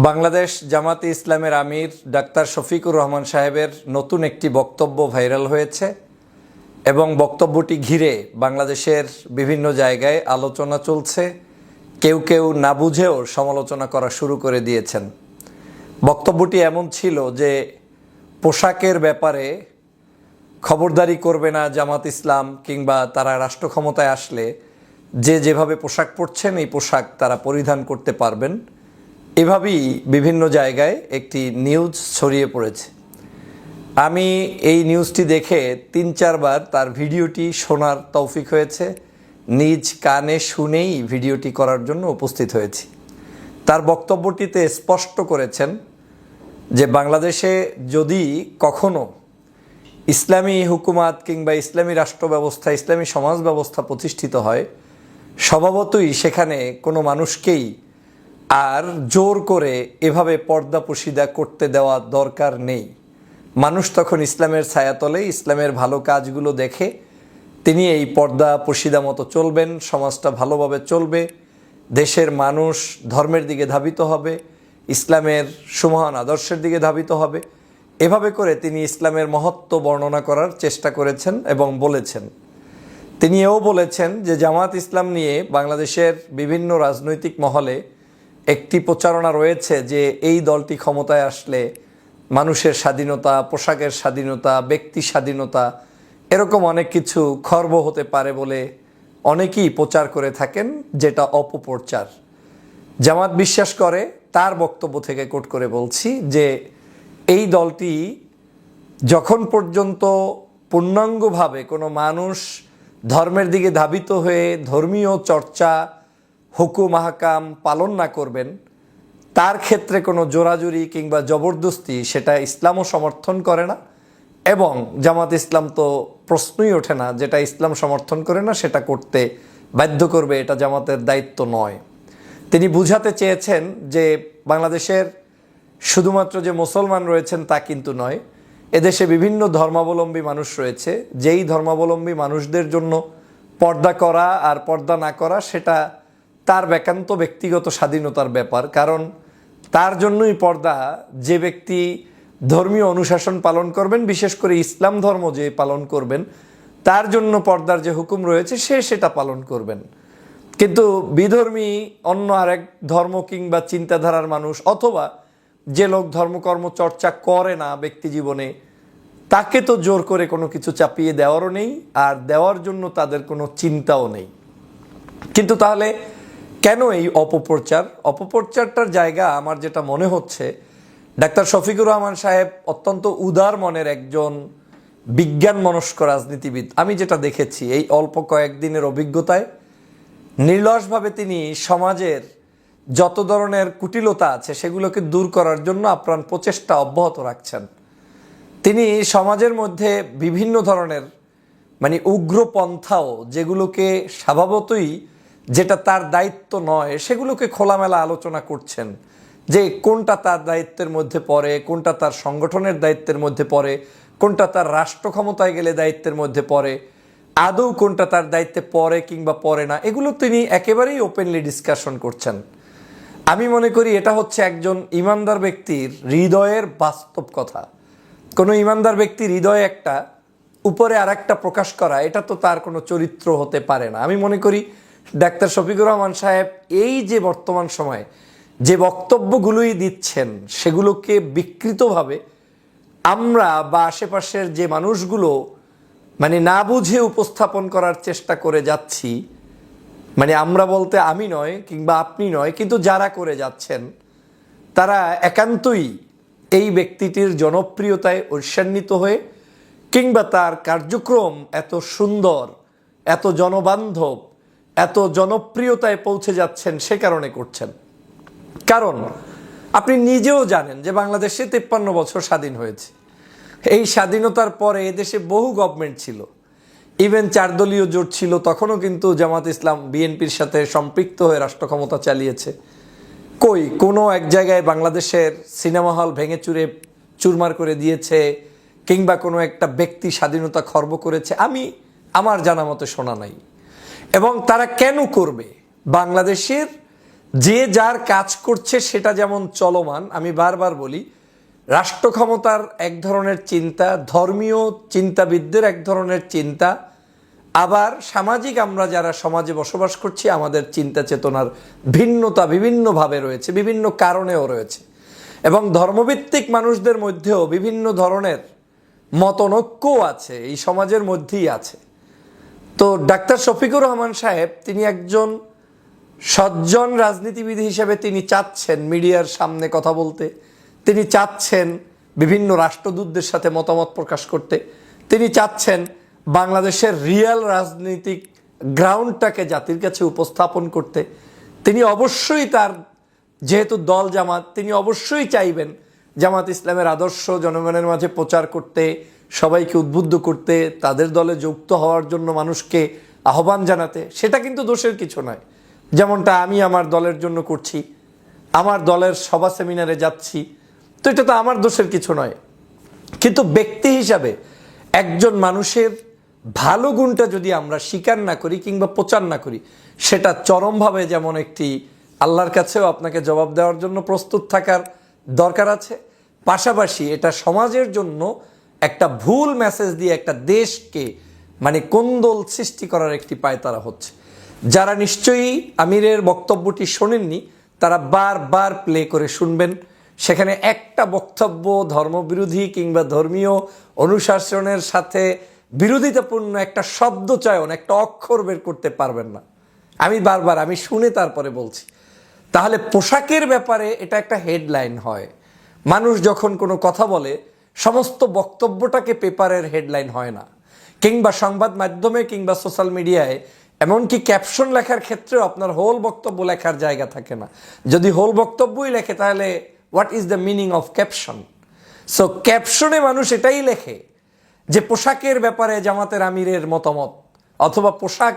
বাংলাদেশ জামাতে ইসলামের আমির ডাক্তার শফিকুর রহমান সাহেবের নতুন একটি বক্তব্য ভাইরাল হয়েছে এবং বক্তব্যটি ঘিরে বাংলাদেশের বিভিন্ন জায়গায় আলোচনা চলছে। কেউ কেউ না বুঝেও সমালোচনা করা শুরু করে দিয়েছেন। বক্তব্যটি এমন ছিল যে পোশাকের ব্যাপারে খবরদারি করবে না জামাত ইসলাম কিংবা তারা রাষ্ট্র ক্ষমতায় আসলে যে যেভাবে পোশাক পরছেন, এই পোশাক তারা পরিধান করতে পারবেন। এভাবেই বিভিন্ন জায়গায় একটি নিউজ ছড়িয়ে পড়েছে। আমি এই নিউজটি দেখে তিন চারবার তার ভিডিওটি শোনার তৌফিক হয়েছে। নিজ কানে শুনেই ভিডিওটি করার জন্য উপস্থিত হয়েছি। তার বক্তব্যটিতে স্পষ্ট করেছেন যে বাংলাদেশে যদি কখনো ইসলামী হুকুমাত কিংবা ইসলামী রাষ্ট্র ব্যবস্থা ইসলামী সমাজ ব্যবস্থা প্রতিষ্ঠিত হয়, স্বভাবতই সেখানে কোনো মানুষকেই আর জোর করে এভাবে পর্দা পুশিদা করতে দেওয়া দরকার নেই। মানুষ তখন ইসলামের ছায়াতলে, ইসলামের ভালো কাজগুলো দেখে তিনি এই পর্দা পুশিদা মতো চলবেন, সমাজটা ভালোভাবে চলবে, দেশের মানুষ ধর্মের দিকে ধাবিত হবে, ইসলামের সুমহান আদর্শের দিকে ধাবিত হবে। এভাবে করে তিনি ইসলামের মহত্ব বর্ণনা করার চেষ্টা করেছেন এবং বলেছেন। তিনি এও বলেছেন যে জামাত ইসলাম নিয়ে বাংলাদেশের বিভিন্ন রাজনৈতিক মহলে একটি প্রচারণা রয়েছে যে এই দলটি ক্ষমতায় আসলে মানুষের স্বাধীনতা, পোশাকের স্বাধীনতা, ব্যক্তি স্বাধীনতা, এরকম অনেক কিছু খর্ব হতে পারে বলে অনেকেই প্রচার করে থাকেন, যেটা অপপ্রচার। জামাত বিশ্বাস করে, তার বক্তব্য থেকে কোট করে বলছি যে এই দলটি যখন পর্যন্ত পূর্ণাঙ্গভাবে কোনো মানুষ ধর্মের দিকে ধাবিত হয়ে ধর্মীয় চর্চা হুকুম, আহকাম পালন না করবেন, তার ক্ষেত্রে কোনো জোরাজুরি কিংবা জবরদস্তি সেটা ইসলামও সমর্থন করে না এবং জামাত ইসলাম তো প্রশ্নই ওঠে না যেটা ইসলাম সমর্থন করে না সেটা করতে বাধ্য করবে, এটা জামাতের দায়িত্ব নয়। তিনি বুঝাতে চেয়েছেন যে বাংলাদেশের শুধুমাত্র যে মুসলমান রয়েছেন তা কিন্তু নয়, এদেশে বিভিন্ন ধর্মাবলম্বী মানুষ রয়েছে, যেই ধর্মাবলম্বী মানুষদের জন্য পর্দা করা আর পর্দা না করা সেটা তার বেকান্ত ব্যক্তিগত স্বাধীনতার ব্যাপার, কারণ তার জন্যই পর্দা যে ব্যক্তি ধর্মীয় অনুশাসন পালন করবেন, বিশেষ করে ইসলাম ধর্ম যে পালন করবেন, তার জন্য পর্দার যে হুকুম রয়েছে, সে সেটা পালন করবেন। কিন্তু বিধর্মী অন্য আরেক ধর্ম কিংবা চিন্তাধারার মানুষ অথবা যে লোক ধর্মকর্ম চর্চা করে না ব্যক্তি জীবনে, তাকে তো জোর করে কোনো কিছু চাপিয়ে দেওয়ারও নেই, আর দেওয়ার জন্য তাদের কোনো চিন্তাও নেই। কিন্তু তাহলে কেন এই অপপ্রচার? অপপ্রচারটার জায়গা আমার যেটা মনে হচ্ছে, ডাক্তার শফিকুর রহমান সাহেব অত্যন্ত উদার মনের একজন বিজ্ঞান মনস্ক রাজনীতিবিদ। আমি যেটা দেখেছি এই অল্প কয়েকদিনের অভিজ্ঞতায়, নির্লসভাবে তিনি সমাজের যত ধরনের কুটিলতা আছে সেগুলোকে দূর করার জন্য আপ্রাণ প্রচেষ্টা অব্যাহত রাখছেন। তিনি সমাজের মধ্যে বিভিন্ন ধরনের মানে উগ্রপন্থাও যেগুলোকে স্বভাবতই যেটা তার দায়িত্ব নয়, সেগুলোকে খোলামেলা আলোচনা করছেন। যে কোনটা তার দায়িত্বের মধ্যে পড়ে, কোনটা তার সংগঠনের দায়িত্বের মধ্যে পড়ে, কোনটা তার রাষ্ট্র ক্ষমতায় গেলে দায়িত্বের মধ্যে পড়ে, আদৌ কোনটা তার দায়িত্বে পড়ে কিংবা পড়ে না, এগুলো তিনি একেবারেই ওপেনলি ডিসকাশন করছেন। আমি মনে করি এটা হচ্ছে একজন ইমানদার ব্যক্তির হৃদয়ের বাস্তব কথা। কোনো ইমানদার ব্যক্তির হৃদয়ে একটা, উপরে আর একটা প্রকাশ করা, এটা তো তার কোনো চরিত্র হতে পারে না। আমি মনে করি ডাক্তার শফিকুর রহমান সাহেব, এই যে বর্তমান সময়ে যে বক্তব্যগুলোই দিচ্ছেন, সেগুলোকে বিকৃতভাবে আমরা বা আশেপাশের যে মানুষগুলো মানে না বুঝে উপস্থাপন করার চেষ্টা করে যাচ্ছি মানে আমরা বলতে আমি নয় কিংবা আপনি নয়, কিন্তু যারা করে যাচ্ছেন, তারা একান্তই এই ব্যক্তিটির জনপ্রিয়তায় ঈর্ষান্বিত হয়ে কিংবা তার কার্যক্রম এত সুন্দর, এত জনবান্ধব এত জনপ্রিয়তায় পৌঁছে যাচ্ছেন সে কারণে করছেন। কারণ আপনি নিজেও জানেন যে বাংলাদেশে তেপ্পান্ন বছর স্বাধীন হয়েছে। এই স্বাধীনতার পরে এদেশে বহু গভর্নমেন্ট ছিল। ইভেন চারদলীয় জোট ছিল, তখনও কিন্তু জামাত ইসলাম বিএনপির সাথে সম্পৃক্ত হয়ে রাষ্ট্র ক্ষমতা চালিয়েছে। কই, কোনো এক জায়গায় বাংলাদেশের সিনেমা হল ভেঙে চুরে চুরমার করে দিয়েছে, কিংবা কোনো একটা ব্যক্তি স্বাধীনতা খর্ব করেছে, আমি, আমার জানা মতে শোনা নাই। এবং তারা কেন করবে? বাংলাদেশের যে যার কাজ করছে সেটা যেমন চলমান, আমি বারবার বলি রাষ্ট্র ক্ষমতার এক ধরনের চিন্তা, ধর্মীয় চিন্তাবিদদের এক ধরনের চিন্তা, আবার সামাজিক আমরা যারা সমাজে বসবাস করছি, আমাদের চিন্তা চেতনার ভিন্নতা বিভিন্নভাবে রয়েছে, বিভিন্ন কারণেও রয়েছে। এবং ধর্মভিত্তিক মানুষদের মধ্যেও বিভিন্ন ধরনের মতনৈক্যও আছে, এই সমাজের মধ্যেই আছে। তো ডাক্তার শফিকুর রহমান সাহেব, তিনি একজন সজ্জন রাজনীতিবিদ হিসেবে তিনি চাচ্ছেন মিডিয়ার সামনে কথা বলতে। তিনি চাচ্ছেন বিভিন্ন রাষ্ট্রদূতদের সাথে মতামত প্রকাশ করতে। তিনি চাচ্ছেন বাংলাদেশের রিয়েল রাজনৈতিক গ্রাউন্ডটাকে জাতির কাছে উপস্থাপন করতে। তিনি অবশ্যই তার যেহেতু দল জামাত, তিনি অবশ্যই চাইবেন জামাত ইসলামের আদর্শ জনগণের মাঝে প্রচার করতে। সবাইকে উদ্বুদ্ধ করতে, তাদের দলে যুক্ত হওয়ার জন্য মানুষকে আহ্বান জানাতে, সেটা কিন্তু দোষের কিছু নয়। যেমনটা আমি আমার দলের জন্য করছি, আমার দলের সভা সেমিনারে যাচ্ছি, তো এটা তো আমার দোষের কিছু নয়। কিন্তু ব্যক্তি হিসাবে একজন মানুষের ভালো গুণটা যদি আমরা স্বীকার না করি কিংবা প্রচার না করি, সেটা চরমভাবে যেমন একটি আল্লাহর কাছেও আপনাকে জবাব দেওয়ার জন্য প্রস্তুত থাকার দরকার আছে, পাশাপাশি এটা সমাজের জন্য একটা ভুল মেসেজ দিয়ে একটা দেশকে মানে কোন্দল সৃষ্টি করার একটি পায়তারা হচ্ছে। যারা নিশ্চয়ই আমিরের বক্তব্যটি শোনেননি, তারা বারবার প্লে করে শুনবেন। সেখানে একটা বক্তব্য ধর্মবিরোধী কিংবা ধর্মীয় অনুশাসনের সাথে বিরোধিতাপূর্ণ একটা শব্দ চয়ন, একটা অক্ষর বের করতে পারবেন না। আমি বারবার, আমি শুনে তারপরে বলছি। তাহলে পোশাকের ব্যাপারে এটা একটা হেডলাইন হয়। মানুষ যখন কোনো কথা বলে সমস্ত বক্তব্যটাকে পেপারের হেডলাইন হয় না। কিংবা সংবাদ মাধ্যমে কিংবা সোশ্যাল মিডিয়ায় এমনকি ক্যাপশন লেখার ক্ষেত্রেও আপনার হোল বক্তব্য লেখার জায়গা থাকে না। যদি হোল বক্তব্যই লেখে, তাহলে what is the meaning of caption so ক্যাপশনে মানুষ এটাই লেখে যে পোশাকের ব্যাপারে জামাতের আমিরের মতামত, অথবা পোশাক,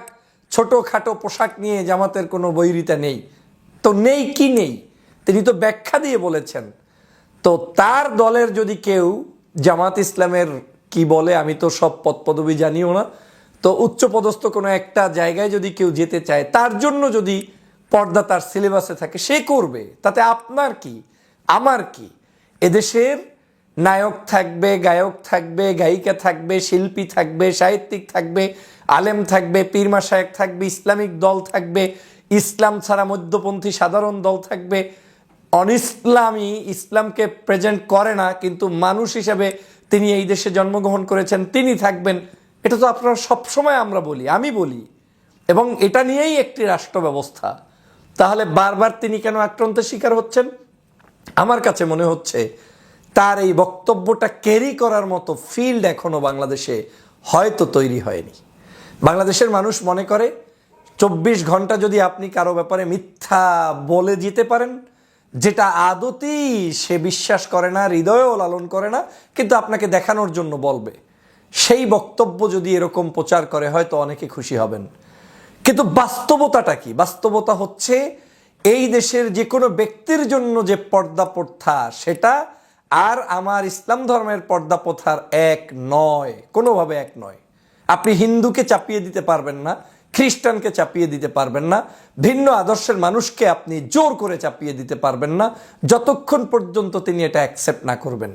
ছোটোখাটো পোশাক নিয়ে জামাতের কোনো বৈরিতা নেই। তো নেই কি নেই? তিনি তো ব্যাখ্যা দিয়ে বলেছেন। তো তার দলের যদি কেউ জামাত ইসলামের কি বলে, আমি তো সব পদ পদবি জানিও না। তো উচ্চপদস্থ কোনো একটা জায়গায় যদি কেউ যেতে চায়, তার জন্য যদি পর্দা তার সিলেবাসে থাকে, সে করবে। তাতে আপনার কি? আমার কি? এদেশের নায়ক থাকবে, গায়ক থাকবে, গায়িকা থাকবে, শিল্পী থাকবে, সাহিত্যিক থাকবে, আলেম থাকবে পীরমা শায়েক থাকবে, ইসলামিক দল থাকবে, ইসলাম ছাড়া মধ্যপন্থী সাধারণ দল থাকবে। অনিসলামী ইসলামকে প্রেজেন্ট করে না, কিন্তু মানুষ হিসেবে তিনি এই দেশে জন্মগ্রহণ করেছেন, তিনি থাকবেন। এটা তো আপনারা সবসময় আমরা বলি, আমি বলি। এবং এটা নিয়েই একটি রাষ্ট্র ব্যবস্থা তাহলে বারবার তিনি কেন আক্রান্তের শিকার হচ্ছেন? আমার কাছে মনে হচ্ছে, তার এই বক্তব্যটা ক্যারি করার মতো ফিল্ড এখনও বাংলাদেশে হয়তো তৈরি হয়নি। বাংলাদেশের মানুষ মনে করে, চব্বিশ ঘণ্টা যদি আপনি কারও ব্যাপারে মিথ্যা বলে যেতে পারেন যেটা আদতেই সে বিশ্বাস করে না, হৃদয়ও লালন করে না, কিন্তু আপনাকে দেখানোর জন্য বলবে। সেই বক্তব্য যদি এরকম প্রচার করে, হয়তো অনেকে খুশি হবেন। কিন্তু বাস্তবতাটা কি? বাস্তবতা হচ্ছে, এই দেশের যে কোনো ব্যক্তির জন্য যে পর্দা প্রথা, সেটা আর আমার ইসলাম ধর্মের পর্দা প্রথার এক নয়, কোনোভাবে এক নয়। আপনি হিন্দুকে চাপিয়ে দিতে পারবেন না খ্রিস্টানকে চাপিয়ে দিতে পারবেন না, ভিন্ন আদর্শের মানুষকে আপনি জোর করে চাপিয়ে দিতে পারবেন না, যতক্ষণ পর্যন্ত তিনি এটা অ্যাকসেপ্ট না করবেন।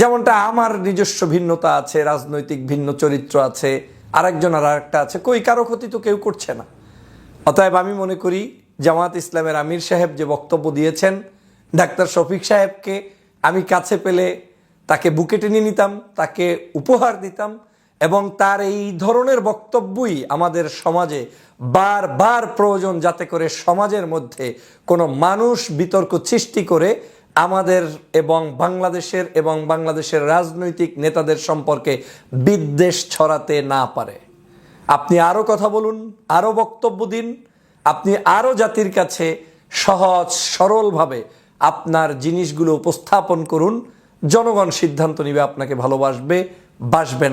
যেমনটা আমার নিজস্ব ভিন্নতা আছে, রাজনৈতিক ভিন্ন চরিত্র আছে, আরেকজন আর একটা আছে, কই কারও ক্ষতি তো কেউ করছে না। অতএব আমি মনে করি জামাত ইসলামের আমির সাহেব যে বক্তব্য দিয়েছেন, ডাক্তার শফিক সাহেবকে আমি কাছে পেলে তাকে বুকে টেনে নিতাম, তাকে উপহার দিতাম এবং তার এই ধরনের বক্তব্যই আমাদের সমাজে বারবার প্রয়োজন যাতে করে সমাজের মধ্যে কোনো মানুষ বিতর্ক সৃষ্টি করে আমাদের এবং বাংলাদেশের এবং বাংলাদেশের রাজনৈতিক নেতাদের সম্পর্কে বিদ্বেষ ছড়াতে না পারে। আপনি আরও কথা বলুন আরও বক্তব্য দিন, আপনি আরও জাতির কাছে সহজ, সরলভাবে আপনার জিনিসগুলো উপস্থাপন করুন। জনগণ সিদ্ধান্ত নিবে, আপনাকে ভালোবাসবে, বাসবে না।